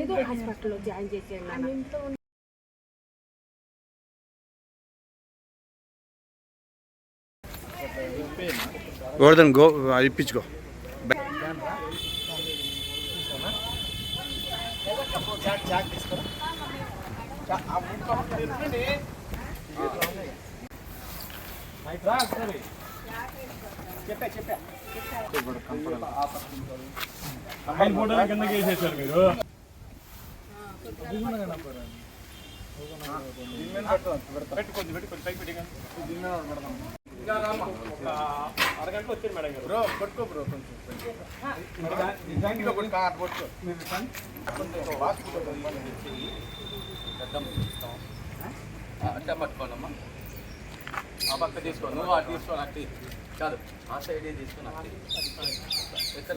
ఏదో హాస్పిటల్లో జాయిన్ చేసేయండి నాన్న గోవర్ధన్ గో ఇప్పించుకో. అమ్మాయి ఫోటోలు కిందకి వేసేసారు మీరు? పెట్టుకోండి పెట్టుకోండి పైకి పెట్టి ఇంకా రామ్మా. ఒక అరగంట వచ్చారు మేడం గారు బ్రో పట్టుకో బ్రో అట్లా పట్టుకోనమ్మా ఆ పక్క తీసుకో నువ్వు అటు తీసుకో అట్టి కాదు ఆ సైడే తీసుకుని అట్టి ఎక్కడ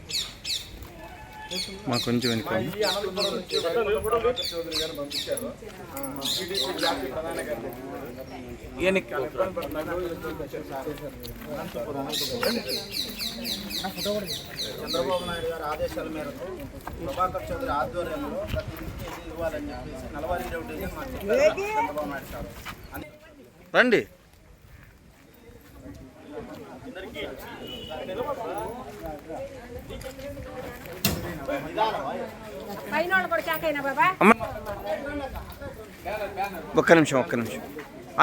మా కొంచెం వెనుక చంద్రబాబు నాయుడు గారి ఆదేశాల మేరకు ప్రభాకర్ చౌదరి ఆధ్వర్యంలో ప్రతి ఇంటికి ఇది ఇవ్వాలని చెప్పేసి నలభై డివిజన్ మాకు చెప్పారు చంద్రబాబు నాయుడు సార్ రండి. పైన వాళ్ళు కూడా కేకైనా బాబా అమ్మ ఒక్క నిమిషం ఒక్క నిమిషం.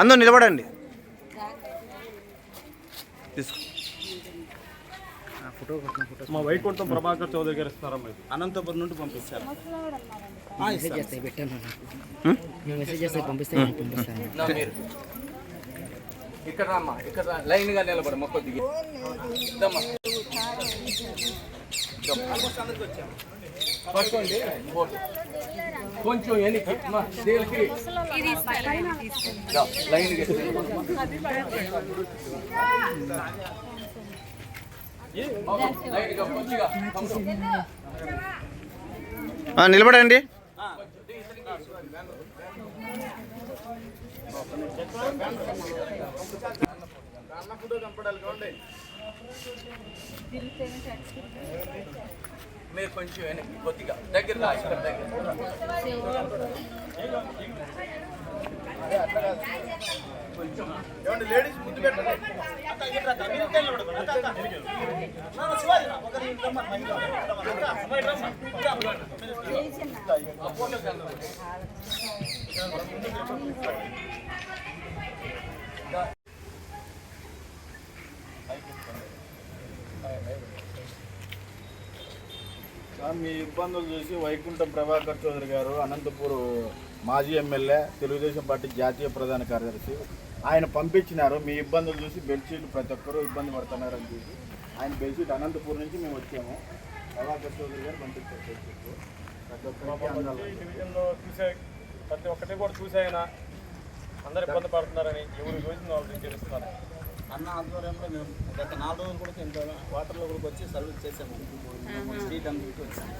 అందరూ నిలబడండి. తీసుకో. మా వైకుంఠం ప్రభాకర్ చౌదరి గారు ఇది. అనంతపురం నుండి పంపించారు మెసేజ్ చేస్తే పెట్టాను నేను మెసేజ్ చేస్తే పంపిస్తే నేను పంపిస్తాను. నా మీరు. ఇక్కడ రామ్మా ఇక్కడ లైన్గా నిలబడు మొక్క దిగి. ఇదమ్మా పట్టుకోండి. కొంచెం వెనక్కి. దేనికి ఆ, నిలబడండి. కావండి. మీరు కొంచెం వెనక్కి కొద్దిగా దగ్గర రా, ఇక్కడ దగ్గర. ఏమండి లేడీస్ ముందు పెట్టండి ఇట్రా అక్క, మీరు ఇక్కడ నిలబడండి. అక్క, అక్క. నా, నా, శివాజీ రా. ఒకరు ఇటు రమ్మని, మా ఇంట్లో. అక్క, అమ్మ, ఇటు రమ్మని. ఇటు రమ్మని. మీరు ఇటు. ఆ ఫోటో కనబడు. సార్, మీ ఇబ్బందులు చూసి వైకుంఠం ప్రభాకర్ చౌదరి గారు అనంతపూర్ మాజీ ఎమ్మెల్యే తెలుగుదేశం పార్టీ జాతీయ ప్రధాన కార్యదర్శి ఆయన పంపించినారు. మీ ఇబ్బందులు చూసి బెడ్షీట్ ప్రతి ఒక్కరూ ఇబ్బంది పడుతున్నారని చూసి ఆయన బెడ్షీట్ అనంతపూర్ నుంచి మేము వచ్చాము. ప్రభాకర్ చౌదరి గారు పంపించారు ప్రతి ఒక్కరికి ప్రతి ఒక్కటి కూడా చూసాయన అందరు ఇబ్బంది పడుతున్నారని ఎవరు చూసిన వాళ్ళు తెలుస్తున్నారు. అన్న ఆధ్వర్యంలో మేము గత నాలుగు రోజులు కూడా ఇంత వాటర్లో కూడా వచ్చి సర్వీస్ చేసాము. స్ట్రీట్ అందరికీ వచ్చాము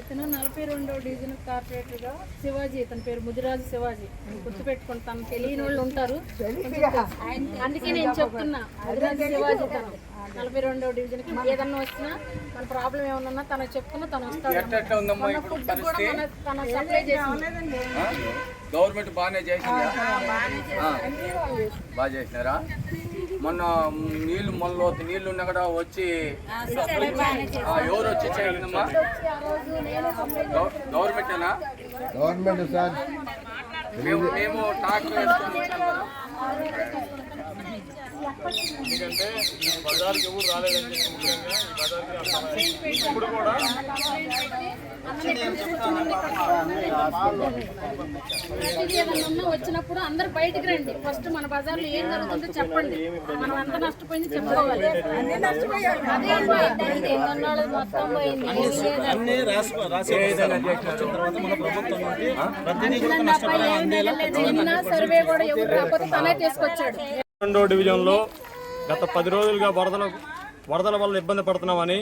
ఇతను నలభై రెండో డివిజన్ కార్పొరేటర్గా శివాజీ ఇతని పేరు ముదిరాజు శివాజీ. గుర్తుపెట్టుకుని తను తెలియని వాళ్ళు ఉంటారు. అందుకే నేను చెప్తున్నా ముదిరాజు శివాజీ తను. నలభై రెండో డివిజన్కి ఏదన్నా వచ్చినా మన ప్రాబ్లం ఏమన్నా తనకు చెప్తున్నా తను వస్తాడు ఫుడ్ కూడా తన సప్లై చేసింది. ఆ? గవర్నమెంట్ బాగానే చేసిందా. బాగా చేసినారా? మొన్న నీళ్ళు మొన్న నీళ్ళు ఉన్నా కూడా వచ్చి ఎవరు వచ్చి చేసిందమ్మా? గవర్నమెంటేనా? Government sir. మేము మేము ట్రాక్టర్ వేసుకొని వచ్చాం కదా. ఎందుకంటే బజార్కి ఎవరు రాలేదని చెప్పి ఇప్పుడు కూడా వచ్చినప్పుడు అందరు బయటికి రండి. ఫస్ట్ మన బజార్లో ఏం జరుగుతుందో చెప్పండి. మనం ఎంత నష్టపోయింది చెప్పుకోవాలి. మొత్తం పోయింది? సర్వే కూడా ఎవరు రాకపోతే తనే తీసుకొచ్చాడు. రెండో డివిజన్లో గత పది రోజులుగా వరదలు వరదల వల్ల ఇబ్బంది పడుతున్నామని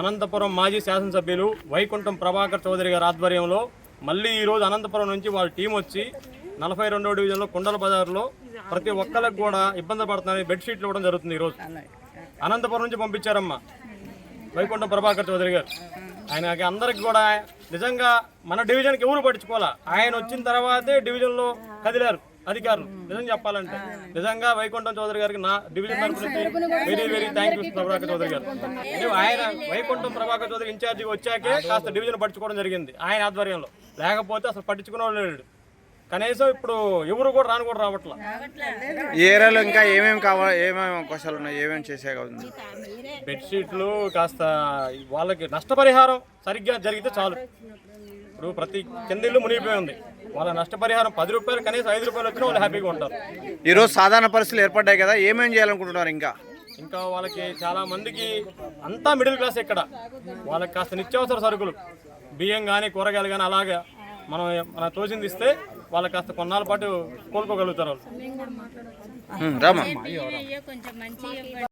అనంతపురం మాజీ శాసనసభ్యులు వైకుంఠం ప్రభాకర్ చౌదరి గారి ఆధ్వర్యంలో మళ్ళీ ఈరోజు అనంతపురం నుంచి వాళ్ళ టీం వచ్చి నలభై రెండవ డివిజన్లో కుండల బజార్లో ప్రతి ఒక్కరికి కూడా ఇబ్బంది పడుతున్నారని బెడ్షీట్లు ఇవ్వడం జరుగుతుంది ఈరోజు అనంతపురం నుంచి పంపించారమ్మా వైకుంఠం ప్రభాకర్ చౌదరి గారు. ఆయనకి అందరికి కూడా నిజంగా మన డివిజన్కి ఎవరు పట్టించుకోవాలా? ఆయన వచ్చిన తర్వాతే డివిజన్లో కదిలారు. అధికారులు. నిజం చెప్పాలంటే. నిజంగా వైకుంఠం చౌదరి గారికి నా డివిజన్ నుంచి very very thank you Prabhakar Chowdary గారు. ఆయన వైకుంఠం ప్రభాకర్ చౌదరి ఇన్ఛార్జిగా వచ్చాకే కాస్త డివిజన్ పట్టించుకోవడం జరిగింది ఆయన ఆధ్వర్యంలో. లేకపోతే అసలు పట్టించుకునే లేడు. కనీసం ఇప్పుడు ఎవరు కూడా రాను కూడా రావట్లా. ఏరియాలో ఇంకా ఏమేమి కావాలి ఏమేమి అవకాశాలు ఉన్నాయి? ఏమేమి చేసే ఉంది బెడ్షీట్లు కాస్త వాళ్ళకి నష్టపరిహారం సరిగ్గా జరిగితే చాలు. ఇప్పుడు ప్రతి కింద ఇల్లు మునిగిపోయి ఉంది. వాళ్ళ నష్టపరిహారం పది రూపాయలు కనీసం ఐదు రూపాయలు వచ్చినా వాళ్ళు హ్యాపీగా ఉంటారు. ఈరోజు సాధారణ పరిస్థితులు ఏర్పడ్డాయి కదా ఏమేమి చేయాలనుకుంటున్నారు ఇంకా? ఇంకా వాళ్ళకి చాలా మందికి అంతా మిడిల్ క్లాస్ ఇక్కడ. వాళ్ళకి కాస్త నిత్యావసర సరుకులు బియ్యం కానీ కూరగాయలు కానీ అలాగా మనం మన తోచింది ఇస్తే వాళ్ళకి కాస్త కొన్నాళ్ళ పాటు కోలుకోగలుగుతారు వాళ్ళు.